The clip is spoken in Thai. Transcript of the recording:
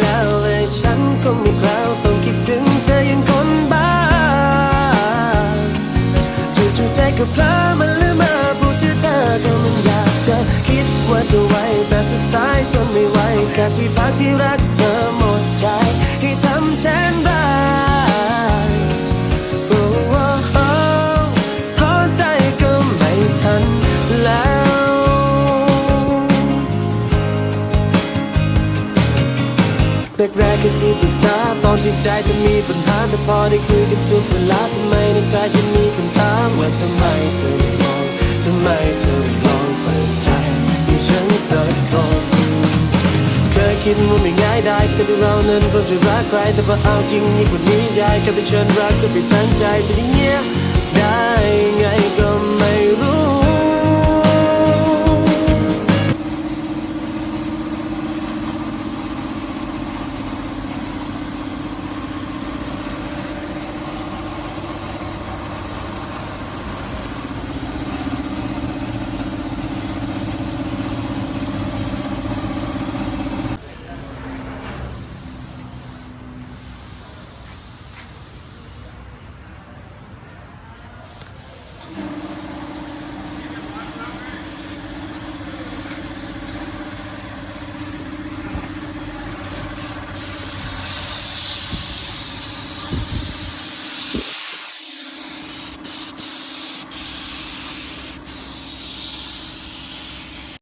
แล้วเลยฉันก็ไม่กล้าต้องคิดถึงเธอยังคนบ้าจู่ๆใจก็เพลอมันลืมมาพูดชื่อเธอก็มันอยากจะคิดว่าจะไวแต่สุดท้ายทนไม่ไหวแค่ที่พักที่ร แรกๆก็ที่ปรึกษาตอนที่ใจจะมีปัญหาแต่พอได้คุยกันทุกเวลาทำไมในใจฉันมีคำถามว่าทำไมเธอไม่มองทำไมเธอไม่ลองเปิดใจให้ฉันสักคนเคยคิดว่าไม่ง่ายได้แต่เรานั้นก็จะรักใครแต่พอเอาจริงยิ่งกว่านี้ได้แค่ไปเชิญรักจะไปทั้งใจจะได้เงียได้ไงก็